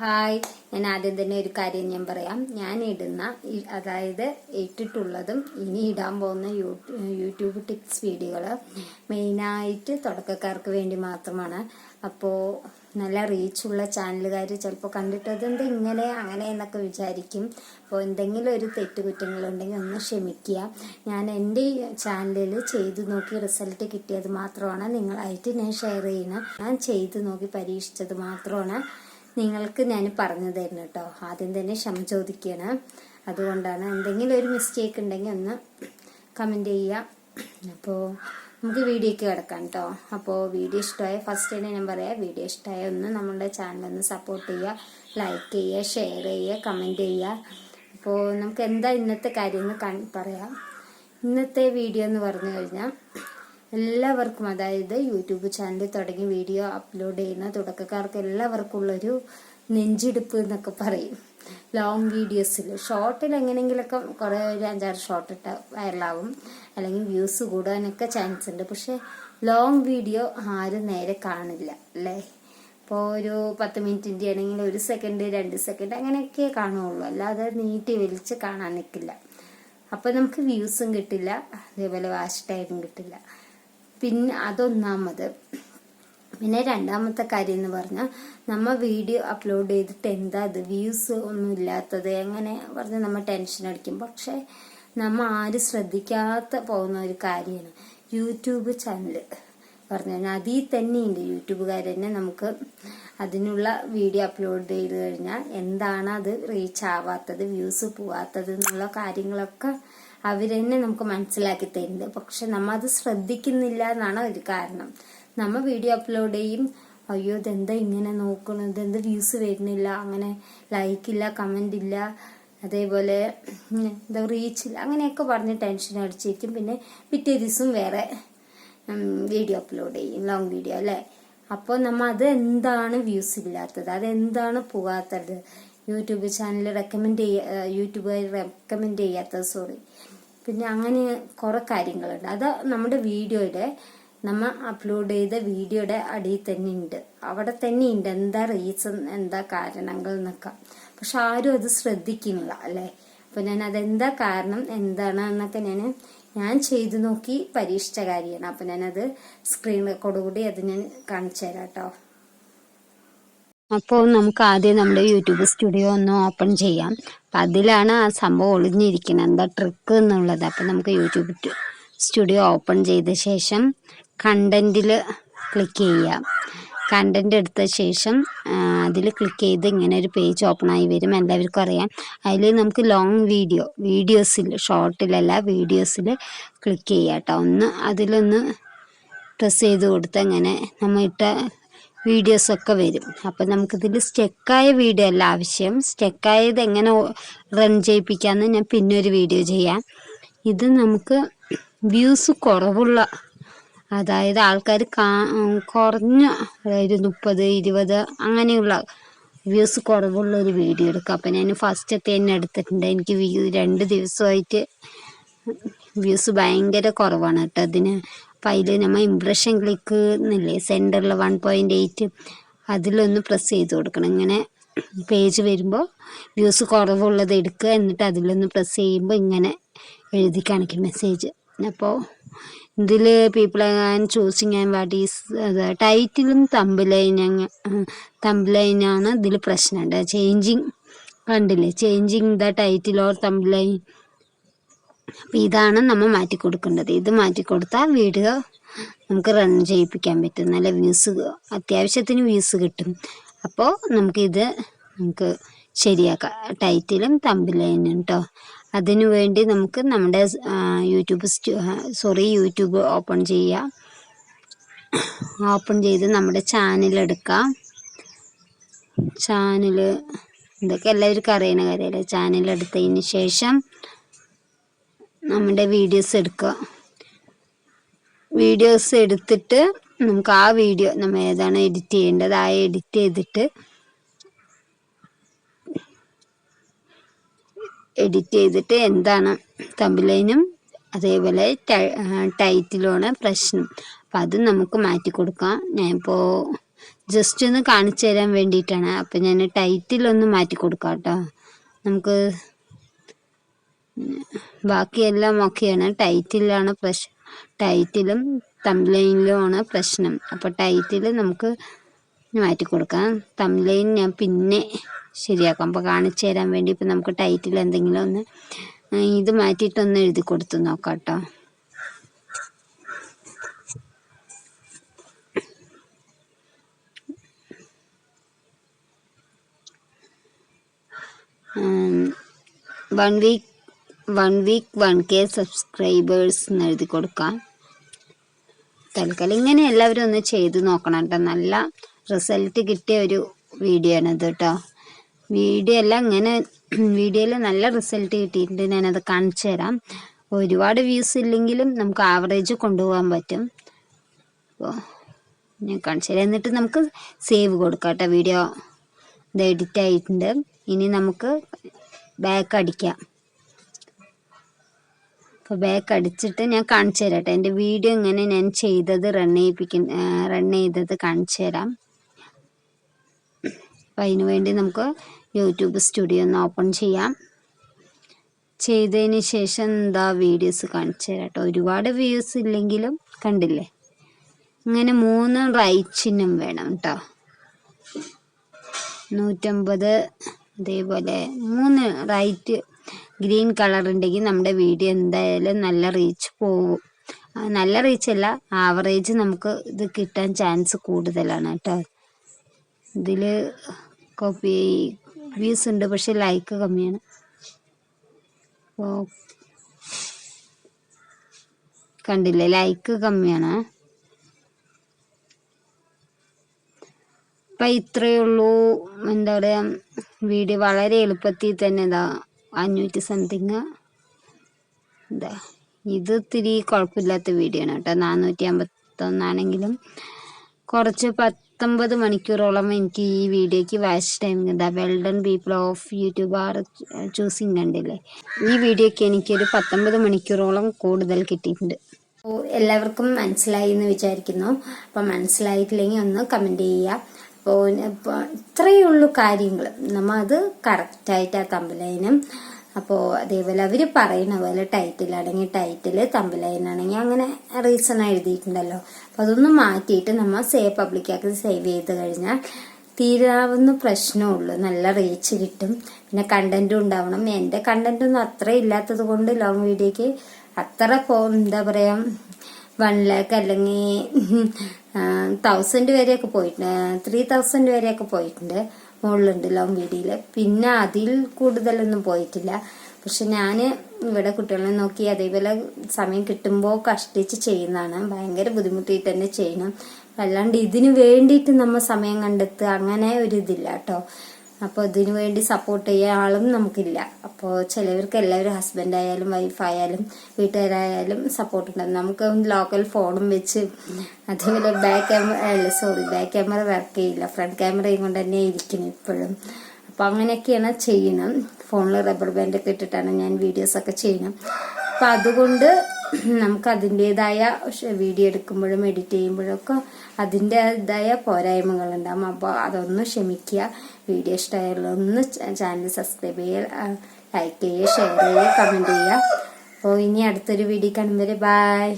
Hi. ഞാൻ ആദ്യം തന്നെ ഒരു കാര്യം ഞാൻ പറയാം. ഞാൻ ഇടുന്ന അതായത് ഇട്ടിട്ടുള്ളതും ഇനി ഇടാൻ പോകുന്ന യൂട്യൂബ് ടിപ്സ് വീഡിയോകൾ മെയിനായിട്ട് തുടക്കക്കാർക്ക് വേണ്ടി മാത്രമാണ്. അപ്പോൾ നല്ല റീച്ചുള്ള ചാനലുകാർ ചിലപ്പോൾ കണ്ടിട്ടതെന്ത് ഇങ്ങനെ അങ്ങനെ എന്നൊക്കെ വിചാരിക്കും. അപ്പോൾ എന്തെങ്കിലും ഒരു തെറ്റുകുറ്റങ്ങളുണ്ടെങ്കിൽ ഒന്ന് ക്ഷമിക്കുക. ഞാൻ എന്റെ ചാനലിൽ ചെയ്തു നോക്കി റിസൾട്ട് കിട്ടിയത് മാത്രമാണ്. നിങ്ങളായിട്ട് ഞാൻ ഷെയർ ചെയ്യണം ഞാൻ ചെയ്തു നോക്കി പരീക്ഷിച്ചത് മാത്രമാണ്. നിങ്ങൾക്ക് ഞാൻ പറഞ്ഞു തരുന്നു കേട്ടോ. ആദ്യം തന്നെ ക്ഷമ ചോദിക്കുകയാണ് അതുകൊണ്ടാണ് എന്തെങ്കിലും ഒരു മിസ്റ്റേക്ക് ഉണ്ടെങ്കിൽ ഒന്ന് കമന്റ് ചെയ്യുക. അപ്പോൾ നമുക്ക് വീഡിയോക്ക് കിടക്കാം കേട്ടോ. അപ്പോൾ വീഡിയോ ഇഷ്ടമായ ഫസ്റ്റ് തന്നെ ഞാൻ പറയാം വീഡിയോ ഇഷ്ടമായ ഒന്ന് നമ്മുടെ ചാനൽ ഒന്ന് സപ്പോർട്ട് ചെയ്യുക. ലൈക്ക് ചെയ്യുക ഷെയർ ചെയ്യുക കമന്റ് ചെയ്യുക. അപ്പോൾ നമുക്ക് എന്താ ഇന്നത്തെ കാര്യം എന്ന് പറയാം. ഇന്നത്തെ വീഡിയോ എന്ന് പറഞ്ഞു കഴിഞ്ഞാൽ എല്ലാവർക്കും അതായത് യൂട്യൂബ് ചാനൽ തുടങ്ങി വീഡിയോ അപ്ലോഡ് ചെയ്യുന്ന തുടക്കക്കാർക്ക് എല്ലാവർക്കും ഉള്ളൊരു നെഞ്ചിടിപ്പ് എന്നൊക്കെ പറയും. ലോങ് വീഡിയോസിൽ ഷോർട്ടിൽ എങ്ങനെയെങ്കിലൊക്കെ കുറേ ഒരു അഞ്ചാറ് ഷോർട്ട് ഇട്ട വൈറലാവും അല്ലെങ്കിൽ വ്യൂസ് കൂടാനൊക്കെ ചാൻസ് ഉണ്ട്. പക്ഷേ ലോങ് വീഡിയോ ആരും നേരെ കാണില്ല അല്ലേ? ഇപ്പോൾ ഒരു പത്ത് മിനിറ്റിന്റെ ആണെങ്കിൽ ഒരു സെക്കൻഡ് രണ്ട് സെക്കൻഡ് അങ്ങനെയൊക്കെ കാണുള്ളൂ. അല്ലാതെ നീട്ടി വലിച്ച് കാണാൻ നിൽക്കില്ല അപ്പോൾ നമുക്ക് വ്യൂസും കിട്ടില്ല. അതേപോലെ വാച്ച് ടൈമും കിട്ടില്ല. പിന്നെ അതൊന്നാമത് പിന്നെ രണ്ടാമത്തെ കാര്യം എന്ന് പറഞ്ഞാൽ നമ്മൾ വീഡിയോ അപ്ലോഡ് ചെയ്തിട്ട് എന്താ അത് വ്യൂസ് ഒന്നും ഇല്ലാത്തത് എങ്ങനെ പറഞ്ഞ് നമ്മൾ ടെൻഷൻ അടിക്കും. പക്ഷേ നമ്മൾ ആരും ശ്രദ്ധിക്കാത്ത പോകുന്ന ഒരു കാര്യമാണ് യൂട്യൂബ് ചാനൽ പറഞ്ഞു കഴിഞ്ഞാൽ അതിൽ തന്നെയുണ്ട് യൂട്യൂബുകാർ തന്നെ നമുക്ക് അതിനുള്ള വീഡിയോ അപ്ലോഡ് ചെയ്ത് കഴിഞ്ഞാൽ എന്താണ് അത് റീച്ച് ആവാത്തത് വ്യൂസ് പോവാത്തത് എന്നുള്ള കാര്യങ്ങളൊക്കെ അവർ തന്നെ നമുക്ക് മനസ്സിലാക്കി തരുന്നത്. പക്ഷെ നമ്മ അത് ശ്രദ്ധിക്കുന്നില്ല എന്നാണ് ഒരു കാരണം. നമ്മ വീഡിയോ അപ്ലോഡ് ചെയ്യും. അയ്യോ ഇതെന്താ ഇങ്ങനെ നോക്കണത്? എന്ത് വ്യൂസ് വരുന്നില്ല? അങ്ങനെ ലൈക്കില്ല കമന്റ് ഇല്ല. അതേപോലെ എന്താ റീച്ച് ഇല്ല. അങ്ങനെയൊക്കെ പറഞ്ഞ് ടെൻഷൻ അടിച്ചിരിക്കും. പിന്നെ പിറ്റേ ദിവസം വേറെ വീഡിയോ അപ്ലോഡ് ചെയ്യും. ലോങ് വീഡിയോ അല്ലേ? അപ്പോൾ നമ്മൾ അത് എന്താണ് വ്യൂസ് ഇല്ലാത്തത്? അതെന്താണ് പോകാത്തത്? യൂട്യൂബ് ചാനൽ റെക്കമെൻഡ് ചെയ്യ യൂട്യൂബുകാർ റെക്കമെൻഡ് ചെയ്യാത്തത് സോറി പിന്നെ അങ്ങനെ കുറെ കാര്യങ്ങളുണ്ട്. അത് നമ്മുടെ വീഡിയോയുടെ നമ്മൾ അപ്ലോഡ് ചെയ്ത വീഡിയോയുടെ അടിയിൽ തന്നെ ഉണ്ട് അവിടെ തന്നെ ഉണ്ട് എന്താ റീസൺ എന്താ കാരണങ്ങൾ എന്നൊക്കെ. പക്ഷെ ആരും അത് ശ്രദ്ധിക്കുന്നില്ല അല്ലേ? അപ്പൊ ഞാൻ അതെന്താ കാരണം എന്താണ് എന്നൊക്കെ ഞാൻ ഞാൻ ചെയ്തു നോക്കി പരീക്ഷിച്ച കാര്യമാണ്. അപ്പൊ ഞാനത് സ്ക്രീൻ റെക്കോർഡ് കൂടി അത് ഞാൻ കാണിച്ചു തരാം കേട്ടോ. അപ്പോൾ നമുക്ക് ആദ്യം നമ്മുടെ യൂട്യൂബ് സ്റ്റുഡിയോ ഒന്ന് ഓപ്പൺ ചെയ്യാം. അപ്പം അതിലാണ് ആ സംഭവം ഒളിഞ്ഞിരിക്കുന്നത്. എന്താ ട്രിക്ക് എന്നുള്ളത്. അപ്പം നമുക്ക് യൂട്യൂബ് സ്റ്റുഡിയോ ഓപ്പൺ ചെയ്ത ശേഷം കണ്ടന്റിൽ ക്ലിക്ക് ചെയ്യാം. കണ്ടന്റ് എടുത്ത ശേഷം അതിൽ ക്ലിക്ക് ചെയ്ത് ഇങ്ങനെ ഒരു പേജ് ഓപ്പൺ ആയി വരും. എല്ലാവർക്കും അറിയാം. അതിൽ നമുക്ക് ലോങ് വീഡിയോ വീഡിയോസിൽ ഷോർട്ടിലല്ല വീഡിയോസിൽ ക്ലിക്ക് ചെയ്യാം കേട്ടോ. ഒന്ന് അതിലൊന്ന് പ്രസ് ചെയ്ത് കൊടുത്ത് അങ്ങനെ നമ്മൾ ഇട്ട വീഡിയോസൊക്കെ വരും. അപ്പം നമുക്കിതിൽ സ്റ്റെക്കായ വീഡിയോ അല്ല ആവശ്യം. സ്റ്റെക്കായത് എങ്ങനെ റൺ ചെയ്യിപ്പിക്കാമെന്ന് ഞാൻ പിന്നെ ഒരു വീഡിയോ ചെയ്യാം. ഇത് നമുക്ക് വ്യൂസ് കുറവുള്ള അതായത് ആൾക്കാർ കാ കുറഞ്ഞ അതായത് മുപ്പത് ഇരുപത് അങ്ങനെയുള്ള വ്യൂസ് കുറവുള്ള ഒരു വീഡിയോ എടുക്കുക അപ്പം ഞാൻ ഫസ്റ്റത്തെ തന്നെ എടുത്തിട്ടുണ്ട്. എനിക്ക് രണ്ട് ദിവസമായിട്ട് വ്യൂസ് ഭയങ്കര കുറവാണ് കേട്ടോ. അതിന് അപ്പം അതിൽ നമ്മൾ ഇംപ്രഷൻ ക്ലിക്ക് എന്നില്ലേ സെന്ററിൽ വൺ പോയിന്റ് എയ്റ്റ് അതിലൊന്ന് പ്രസ് ചെയ്ത് കൊടുക്കണം. ഇങ്ങനെ പേജ് വരുമ്പോൾ വ്യൂസ് കുറവുള്ളത് എടുക്കുക എന്നിട്ട് അതിലൊന്ന് പ്രസ് ചെയ്യുമ്പോൾ ഇങ്ങനെ എഴുതി കാണിക്കും മെസ്സേജ് അപ്പോൾ ഇതിൽ people and choosing and what is അത് ടൈറ്റിലും തമ്പ് ലൈൻ തമ്പ് ലൈനാണ് ഇതിൽ പ്രശ്നമുണ്ട് ചേഞ്ചിങ് കണ്ടില്ലേ? Changing the title or thumbnail ഇതാണ് നമ്മൾ മാറ്റി കൊടുക്കേണ്ടത്. ഇത് മാറ്റി കൊടുത്താൽ വീഡിയോ നമുക്ക് റൺ ചെയ്യിപ്പിക്കാൻ പറ്റും. നല്ല വ്യൂസ് അത്യാവശ്യത്തിന് വ്യൂസ് കിട്ടും. അപ്പോൾ നമുക്കിത് നമുക്ക് ശരിയാക്കാം. ടൈറ്റിലും തമ്പിലൈനും കേട്ടോ അതിനു വേണ്ടി നമുക്ക് നമ്മുടെ യൂട്യൂബ് സോറി യൂട്യൂബ് ഓപ്പൺ ചെയ്യാം. ഓപ്പൺ ചെയ്ത് നമ്മുടെ ചാനൽ എടുക്കാം. ചാനൽ ഇതൊക്കെ എല്ലാവർക്കും അറിയുന്ന കാര്യമല്ലേ ചാനൽ എടുത്തതിന് ശേഷം നമ്മുടെ വീഡിയോസ് എടുക്കുക. വീഡിയോസ് എടുത്തിട്ട് നമുക്ക് ആ വീഡിയോ നമ്മൾ ഏതാണ് എഡിറ്റ് ചെയ്യേണ്ടത് ആ എഡിറ്റ് ചെയ്തിട്ട് എഡിറ്റ് ചെയ്തിട്ട് എന്താണ് തമ്പിലൈനും അതേപോലെ ടൈറ്റിലുമാണ് പ്രശ്നം. അപ്പം അത് നമുക്ക് മാറ്റി കൊടുക്കാം. ഞാനിപ്പോൾ ജസ്റ്റ് ഒന്ന് കാണിച്ചു തരാൻ വേണ്ടിയിട്ടാണ്. അപ്പം ഞാൻ ടൈറ്റിലൊന്ന് മാറ്റി കൊടുക്കാം കേട്ടോ നമുക്ക് ബാക്കിയെല്ലാം ഓക്കെയാണ് ടൈറ്റിലാണ് പ്രശ്നം ടൈറ്റിലും തംലൈനിലുമാണ് പ്രശ്നം. അപ്പോൾ ടൈറ്റിൽ നമുക്ക് മാറ്റി കൊടുക്കാം തംലൈൻ ഞാൻ പിന്നെ ശരിയാക്കാം. അപ്പോൾ കാണിച്ചു തരാൻ വേണ്ടി ഇപ്പം നമുക്ക് ടൈറ്റിൽ എന്തെങ്കിലും ഒന്ന് ഇത് മാറ്റിയിട്ടൊന്ന് എഴുതി കൊടുത്തു നോക്കാം കേട്ടോ one week one week one K subscribers എന്ന് എഴുതി കൊടുക്കാം. തൽക്കാലം ഇങ്ങനെ എല്ലാവരും ഒന്ന് ചെയ്ത് നോക്കണം കേട്ടോ. നല്ല റിസൾട്ട് കിട്ടിയ ഒരു വീഡിയോ ആണ് ഇത് കേട്ടോ. വീഡിയോ എല്ലാം ഇങ്ങനെ വീഡിയോയിൽ നല്ല റിസൾട്ട് കിട്ടിയിട്ടുണ്ട്. ഞാനത് കാണിച്ചു തരാം. ഒരുപാട് വ്യൂസ് ഇല്ലെങ്കിലും നമുക്ക് ആവറേജ് കൊണ്ടുപോകാൻ പറ്റും. അപ്പോൾ ഞാൻ കാണിച്ചു തരാം. എന്നിട്ട് നമുക്ക് സേവ് കൊടുക്കാം കേട്ടോ. വീഡിയോ ഇത് എഡിറ്റ് ആയിട്ടുണ്ട്. ഇനി നമുക്ക് ബാക്ക് അടിക്കാം. അപ്പോൾ ബാക്ക് അടിച്ചിട്ട് ഞാൻ കാണിച്ചു തരാം കേട്ടോ എന്റെ വീഡിയോ ഇങ്ങനെ ഞാൻ ചെയ്തത് റൺ ചെയ്യിപ്പിക്കുന്ന റൺ ചെയ്തത് കാണിച്ചു തരാം. അപ്പം അതിന് വേണ്ടി നമുക്ക് യൂട്യൂബ് സ്റ്റുഡിയോ ഒന്ന് ഓപ്പൺ ചെയ്യാം. ചെയ്തതിന് ശേഷം എന്താ വീഡിയോസ് കാണിച്ചു തരാം കേട്ടോ ഒരുപാട് വ്യൂസ് ഇല്ലെങ്കിലും കണ്ടില്ലേ? ഇങ്ങനെ മൂന്ന് റൈറ്റ് ചിഹ്നം വേണം കേട്ടോ നൂറ്റമ്പത് അതേപോലെ മൂന്ന് റൈറ്റ് ഗ്രീൻ കളർ ഉണ്ടെങ്കിൽ നമ്മുടെ വീഡിയോ എന്തായാലും നല്ല റീച്ച് പോകും നല്ല റീച്ച് അല്ല ആവറേജ് നമുക്ക് ഇത് കിട്ടാൻ ചാൻസ് കൂടുതലാണ് കേട്ടോ. ഇതിൽ കോപ്പി വ്യൂസ് ഉണ്ട് പക്ഷെ ലൈക്ക് കമ്മിയാണ്. അപ്പോൾ കണ്ടില്ലേ ലൈക്ക് കമ്മിയാണ്. അപ്പം ഇത്രയേ ഉള്ളൂ എന്താ പറയുക വീഡിയോ വളരെ എളുപ്പത്തിൽ തന്നെ ഇതാ അഞ്ഞൂറ്റി സംതിങ് എന്താ ഇത് ഇത്തിരി കുഴപ്പമില്ലാത്ത വീഡിയോ ആണ് കേട്ടോ. നാനൂറ്റി അമ്പത്തൊന്നാണെങ്കിലും കുറച്ച് പത്തൊമ്പത് മണിക്കൂറോളം എനിക്ക് ഈ വീഡിയോയ്ക്ക് വാച്ച് ടൈം എന്താ well done people of YouTube are choosing കണ്ടില്ലേ? ഈ വീഡിയോയ്ക്ക് എനിക്കൊരു പത്തൊമ്പത് മണിക്കൂറോളം കൂടുതൽ കിട്ടിയിട്ടുണ്ട്. എല്ലാവർക്കും മനസ്സിലായി എന്ന് വിചാരിക്കുന്നു. അപ്പോൾ മനസ്സിലായിട്ടില്ലെങ്കിൽ ഒന്ന് കമന്റ് ചെയ്യുക. അപ്പോൾ ഇത്രയേ ഉള്ളൂ കാര്യങ്ങൾ നമ്മൾ അത് കറക്റ്റായിട്ട് ആ തമ്പലൈനും അപ്പോൾ അതേപോലെ അവർ പറയുന്ന പോലെ ടൈറ്റിൽ അടങ്ങി ടൈറ്റിൽ തമ്പലൈനാണെങ്കിൽ അങ്ങനെ റീസൺ എഴുതിയിട്ടുണ്ടല്ലോ. അപ്പോൾ അതൊന്ന് മാറ്റിയിട്ട് നമ്മൾ സേവ് പബ്ലിക്കാക്കി സേവ് ചെയ്ത് കഴിഞ്ഞാൽ തീരാവുന്ന പ്രശ്നമുള്ളൂ നല്ല റീച്ച് കിട്ടും. പിന്നെ കണ്ടന്റും ഉണ്ടാവണം. എന്റെ കണ്ടന്റ് ഒന്നും അത്ര ഇല്ലാത്തത് കൊണ്ട് ലോങ് വീഡിയോക്ക് അത്ര എന്താ പറയാ വൺ ലാക്ക് അല്ലെങ്കിൽ തൗസൻഡ് വരെയൊക്കെ പോയിട്ടുണ്ട്. ത്രീ തൗസൻഡ് വരെയൊക്കെ പോയിട്ടുണ്ട്. മുകളിലുണ്ട് ലോങ് വീഡിയോയിൽ പിന്നെ അതിൽ കൂടുതലൊന്നും പോയിട്ടില്ല. പക്ഷെ ഞാൻ ഇവിടെ കുട്ടികളെ നോക്കി അതേപോലെ സമയം കിട്ടുമ്പോൾ കഷ്ടിച്ച് ചെയ്യുന്നതാണ്. ഭയങ്കര ബുദ്ധിമുട്ടിയിട്ട് തന്നെ ചെയ്യണം. അല്ലാണ്ട് ഇതിന് വേണ്ടിയിട്ട് നമ്മൾ സമയം കണ്ടെത്തുക അങ്ങനെ ഒരു ഇതില്ല കേട്ടോ. അപ്പോൾ ഇതിനു വേണ്ടി സപ്പോർട്ട് ചെയ്യാൻ ആളും നമുക്കില്ല. അപ്പോൾ ചിലവർക്ക് എല്ലാവരും ഹസ്ബൻഡ് ആയാലും വൈഫ് ആയാലും വീട്ടുകാരായാലും സപ്പോർട്ട് ഉണ്ടാകും നമുക്ക് ലോക്കൽ ഫോണും വെച്ച് അതേപോലെ ബാക്ക് ക്യാമറ അല്ല സോറി ബാക്ക് ക്യാമറ വർക്ക് ചെയ്യില്ല. ഫ്രണ്ട് ക്യാമറയും കൊണ്ട് തന്നെ ഇരിക്കുന്നു ഇപ്പോഴും. അപ്പോൾ അങ്ങനെയൊക്കെയാണ് ചെയ്യണം ഫോണിൽ റബ്ബർ ബാൻഡൊക്കെ ഇട്ടിട്ടാണ് ഞാൻ വീഡിയോസൊക്കെ ചെയ്യണം അപ്പം അതുകൊണ്ട് നമുക്ക് അതിന്റെതായ വീഡിയോ എടുക്കുമ്പോഴും എഡിറ്റ് ചെയ്യുമ്പോഴൊക്കെ അതിന്റെതായ പോരായ്മകളുണ്ടാകും അപ്പോൾ അതൊന്ന് ക്ഷമിക്കുക. വീഡിയോ ഇഷ്ടമായാലും ഒന്ന് ചാനൽ സബ്സ്ക്രൈബ് ചെയ്യുക ലൈക്ക് ചെയ്യുക ഷെയർ ചെയ്യുക കമന്റ് ചെയ്യുക. അപ്പോൾ ഇനി അടുത്തൊരു വീഡിയോ കാണുമ്പോൾ ബൈ